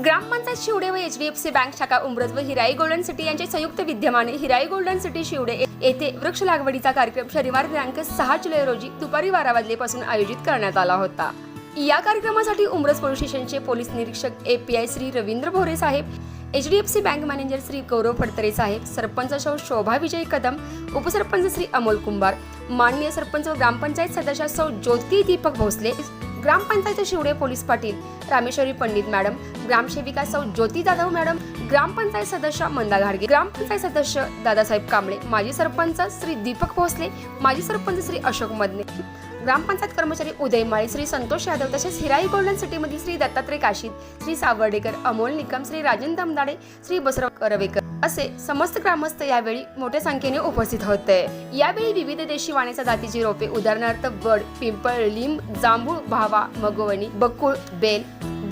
ग्रामपंचायत शिवडे व H D F C bank शाखा उमरज व हिराई गोल्डन सिटी यांचे संयुक्त विद्यमाने हिराई गोल्डन सिटी शिवडे येथे वृक्ष लागवडीचा कार्यक्रम शनिवार दिनांक सहा जुलै रोजी दुपारी बारा वाजलेपासून आयोजित करण्यात आला होता. या कार्यक्रमासाठी उमरज पोलीस स्टेशनचे पोलीस निरीक्षक A P I Shri Ravindra Bhore Saheb H D F C bank manager Shri Gaurav Phadtare साहेब सरपंच शोभा विजय कदम उपसरपंच श्री अमोल कुंभार माननीय सरपंच व ग्रामपंचायत सदस्य सौ ज्योती दीपक भोसले ग्रामपंचायत शिवडे पोलीस पाटील रामेश्वरी पंडित मॅडम ग्रामसेविका सौ ज्योती जाधव मॅडम ग्रामपंचायत सदस्य मंदा घाडगे ग्रामपंचायत सदस्य दादासाहेब कांबळे माजी सरपंच श्री दीपक भोसले माजी सरपंच श्री अशोक मदने ग्रामपंचायत कर्मचारी उदय माळे श्री संतोष यादव तसेच हिराई गोल्डन सिटीमधील श्री दत्तात्रय काशीद श्री सावर्डेकर अमोल निकम श्री राजेंद्र दमदाडे श्री बसराव करवेकर. असे समस्त ग्रामस्थ यावेळी मोठ्या संख्येने उपस्थित होते. यावेळी विविध देशी वाण्याच्या जातीची रोपे उदाहरणार्थ वड पिंपळ लिंब जांभूळ भावा मगवणी बकुळ बेल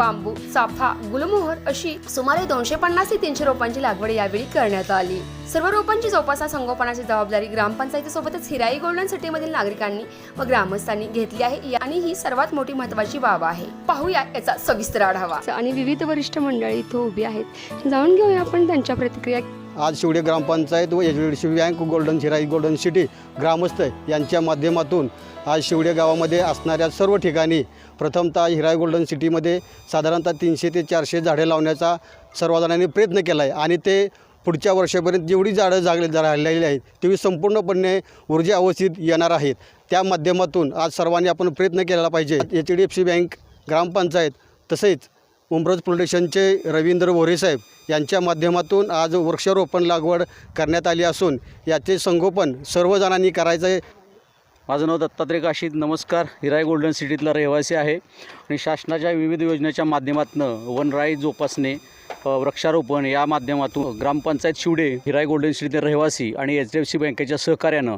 बांबू चाफा गुलमोहर अशी सुमारे दोनशे पन्नास ते तीनशे रोपांची लागवड यावेळी करण्यात आली. सर्व रोपांची जोपासना संगोपनाची जबाबदारी ग्रामपंचायतीसोबतच हिराई गोल्डन सिटीमधील नागरिकांनी व ग्रामस्थांनी घेतली आहे. आणि ही सर्वात मोठी महत्वाची बाब आहे. पाहूया याचा सविस्तर आढावा. आणि विविध वरिष्ठ मंडळी इथं उभी आहेत. जाऊन घेऊया आपण त्यांच्या प्रतिक्रिया आज शिवडे ग्रामपंचायत व H D C bank golden Hirai golden city ग्रामस्थ यांच्या माध्यमातून आज शिवडे गावामध्ये असणाऱ्या सर्व ठिकाणी प्रथमतः हिराई गोल्डन सिटीमध्ये साधारणतः तीनशे ते चारशे झाडे लावण्याचा सर्वजणांनी प्रयत्न केला आहे आणि ते पुढच्या वर्षापर्यंत जेवढी झाडं जागले राहिलेली आहेत तेवढी संपूर्णपणे ऊर्जा अवस्थित येणार आहेत. त्या माध्यमातून आज सर्वांनी आपण प्रयत्न केला पाहिजे. H D F C bank ग्रामपंचायत तसेच उमरज प्रोडक्शनचे रवींद्र भोरे साहेब यांच्या माध्यमातून आज वृक्षारोपण लागवड करण्यात आली असून याचे संगोपन सर्वजणांनी करायचं आहे. माझं नाव दत्तात्रय काशीद. नमस्कार. हिराय गोल्डन सिटीतला रहिवासी आहे. आणि शासनाच्या विविध योजनेच्या माध्यमातून वनराई जोपासणे वृक्षारोपण या माध्यमातून ग्रामपंचायत शिवडे हिराय गोल्डन सिटीतील रहिवासी आणि एच डी एफ सी बँकेच्या सहकार्यानं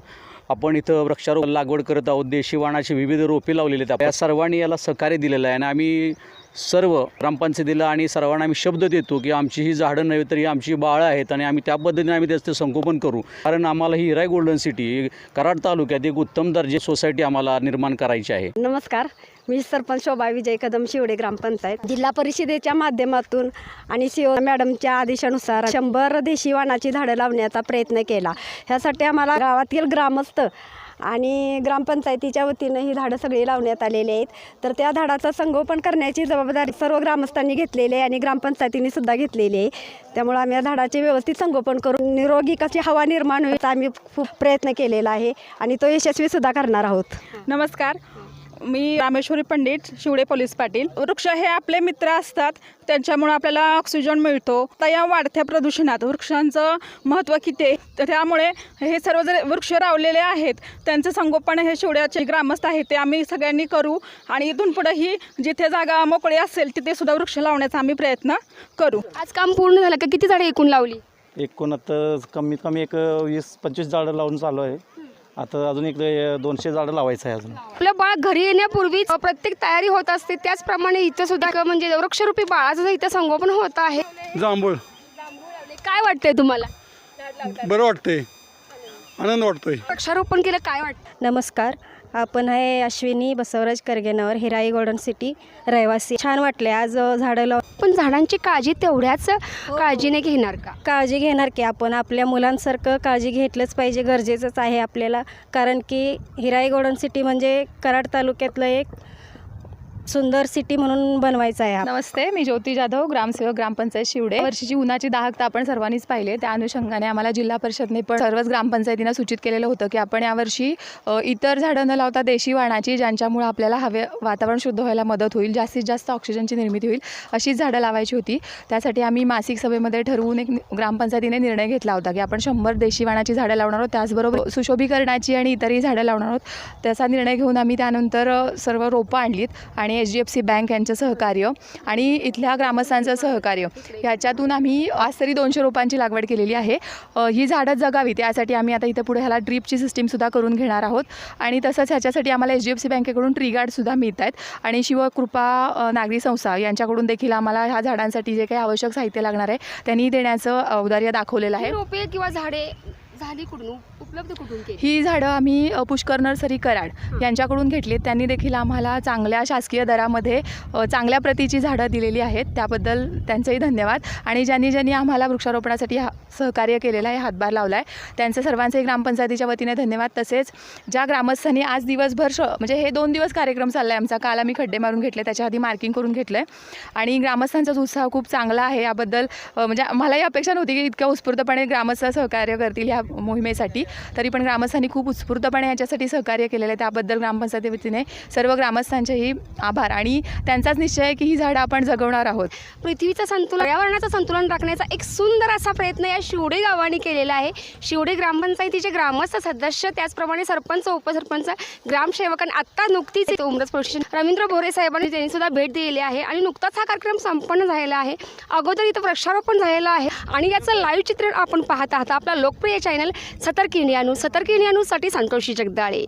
आपण इथं वृक्षारोपण लागवड करत आहोत. देशी वाणाची विविध रोपे लावलेली आहेत. या सर्वांनी याला सहकार्य दिलेलं आहे आणि आम्ही सर्व ग्रामपंचायतीला आणि सर्वांना आम्ही शब्द देतो की आमची ही झाडं नव्हे तर ही आमची बाळं आहेत आणि आम्ही त्या पद्धतीने आम्ही त्याचं संगोपन करू. कारण आम्हाला ही हिराय गोल्डन सिटी कराड तालुक्यात एक उत्तम दर्जे सोसायटी आम्हाला निर्माण करायची आहे. नमस्कार मी सरपंच शोभा विजय कदम शिवडे ग्रामपंचायत. जिल्हा परिषदेच्या माध्यमातून आणि सीओ मॅडमच्या आदेशानुसार शंभर देशी वाणाची झाडं लावण्याचा प्रयत्न केला. ह्यासाठी आम्हाला गावातील ग्रामस्थ आणि ग्रामपंचायतीच्या वतीनं ही झाडं सगळी लावण्यात आलेली आहेत. तर त्या झाडाचं संगोपन करण्याची जबाबदारी सर्व ग्रामस्थांनी घेतलेली आहे आणि ग्रामपंचायतीने सुद्धा घेतलेली आहे. त्यामुळे आम्ही या झाडाचे व्यवस्थित संगोपन करून निरोगी कशी हवा निर्माण होईल आम्ही खूप प्रयत्न केलेला आहे आणि तो यशस्वी सुद्धा करणार आहोत. नमस्कार. मी रामेश्वरी पंडित शिवडे पोलीस पाटील. वृक्ष हे आपले मित्र असतात. त्यांच्यामुळे आपल्याला ऑक्सिजन मिळतो. तर या वाढत्या प्रदूषणात वृक्षांचं महत्त्व किती आहे? तर त्यामुळे हे सर्व जे वृक्ष लावलेले आहेत त्यांचं संगोपन हे शिवड्याचे ग्रामस्थ आहेत ते आम्ही सगळ्यांनी करू आणि इथून पुढेही जिथे जागा मोकळी असेल तिथे सुद्धा वृक्ष लावण्याचा आम्ही प्रयत्न करू. आज काम पूर्ण झालं का? किती झाडे एकूण लावली? एकूण आता कमीत कमी एक वीस पंचवीस झाडं लावून चालू आहे. आता अजून एक दोनशे झाडं लावायचं आहे अजून. आपलं बाळ घरी येण्यापूर्वी प्रत्येक तयारी होत असते. त्याचप्रमाणे इथं सुद्धा एक म्हणजे वृक्षरूपी बाळाचं इथं संगोपन होत आहे. जांभूळ. काय वाटतंय तुम्हाला? बरं वाटतंय. आनंद वाटतोय. वृक्षारोपण केलं काय वाटतं नमस्कार. आपण आहे अश्विनी बसवराज करगेनावर हिराई गोल्डन सिटी रहिवासी. छान वाटले आज झाडं लाव पण झाडांची काळजी तेवढ्याच काळजीने घेणार का? काळजी घेणार की आपण आपल्या मुलांसारखं काळजी घेतलंच पाहिजे गरजेचंच आहे आपल्याला. कारण की हिराई गोल्डन सिटी म्हणजे कराड तालुक्यातलं एक सुंदर सिटी म्हणून बनवायचा आहे नमस्ते मी ज्योती जाधव ग्रामसेवक ग्रामपंचायत शिवडे. वर्षीची उन्हाची दाहकता आपण सर्वांनीच पाहिले त्या अनुषंगाने आम्हाला जिल्हा परिषदने पण सर्वच ग्रामपंचायतींना सूचित केलेलं होतं की आपण यावर्षी अ, इतर झाडं न लावता देशी वाणाची ज्यांच्यामुळे आपल्याला हवे वातावरण शुद्ध व्हायला मदत होईल जास्तीत जास्त ऑक्सिजनची निर्मिती होईल अशीच झाडं लावायची होती. त्यासाठी आम्ही मासिक सभेमध्ये ठरवून एक नि- ग्रामपंचायतीने निर्णय घेतला होता की आपण शंभर देशी वाणाची झाडं लावणार आहोत. त्याचबरोबर सुशोभीकरणाची आणि इतरही झाडं लावणार आहोत. त्याचा निर्णय घेऊन आम्ही त्यानंतर अ, सर्व रोपं आणलीत आणि H D F C bank यांचं सहकार्य आणि इथल्या ग्रामस्थांचं सहकार्य. ह्याच्यातून आम्ही आज तरी दोनशे रोपांची लागवड केलेली आहे. ही झाडं जगावी त्यासाठी आम्ही आता इथे पुढे ह्याला ड्रीपची सिस्टीमसुद्धा करून घेणार आहोत. आणि तसंच ह्याच्यासाठी आम्हाला एच डी एफ सी बँकेकडून ट्री गार्डसुद्धा मिळत आहेत आणि शिवकृपा नागरी संस्था यांच्याकडून देखील आम्हाला ह्या झाडांसाठी जे काही आवश्यक साहित्य लागणार आहे त्यांनी देण्याचं औदार्य दाखवलेलं आहे. रोपे किंवा झाडे झाली कुठून? उप- उपलब्ध कुठून केली? ही झाडं आम्ही पुष्कर नर्सरी कराड यांच्याकडून घेतली त्यांनी देखील आम्हाला चांगल्या शासकीय दरामध्ये चांगल्या प्रतीची झाडं दिलेली आहेत. त्याबद्दल त्यांचंही धन्यवाद. आणि ज्यांनी ज्यांनी आम्हाला वृक्षारोपणासाठी हा सहकार्य केलेलं आहे हातभार लावला आहे त्यांचे सर्वांचे ग्रामपंचायतीच्या वतीने धन्यवाद. तसेच ज्या ग्रामस्थांनी आज दिवसभर श म्हणजे हे दोन दिवस कार्यक्रम चालला आहे आमचा. काल आम्ही खड्डे मारून घेतले त्याच्या आधी मार्किंग करून घेतलं आहे आणि ग्रामस्थांचा उत्साह खूप चांगला आहे. याबद्दल म्हणजे मलाही अपेक्षा नव्हती की इतक्या उत्स्फूर्तपणे ग्रामस्थ सहकार्य करतील. ह्या मोहिमेसाठी. तरी पण ग्रामस्थांनी खूप उत्स्फूर्तपणे याच्यासाठी सहकार्य केलेलं आहे. त्याबद्दल ग्रामपंचायती वतीने सर्व ग्रामस्थांचेही आभार. आणि त्यांचाच निश्चय आहे की ही झाडं आपण जगवणार आहोत. पृथ्वीचं संतुलन पर्यावरणाचं संतुलन राखण्याचा एक सुंदर असा प्रयत्न या शिवडे गावाने केलेला आहे. शिवडे ग्रामपंचायतीचे ग्रामस्थ सदस्य त्याचप्रमाणे सरपंच उपसरपंच ग्रामसेवक आणि आत्ता नुकतीच इथे उमरस पोलीस रवींद्र भोरे साहेबांनी त्यांनी सुद्धा भेट दिलेली आहे. आणि नुकताच हा कार्यक्रम संपन्न झालेला आहे. अगोदर इथं वृक्षारोपण झालेलं आहे. आणि याचं लाईव्ह चित्रण आपण पाहत आहात. आपला लोकप्रिय चॅनल सतर्क इंडिया न्यूज सतर्क इंडिया न्यूजसाठी संतोषी जगदाळे.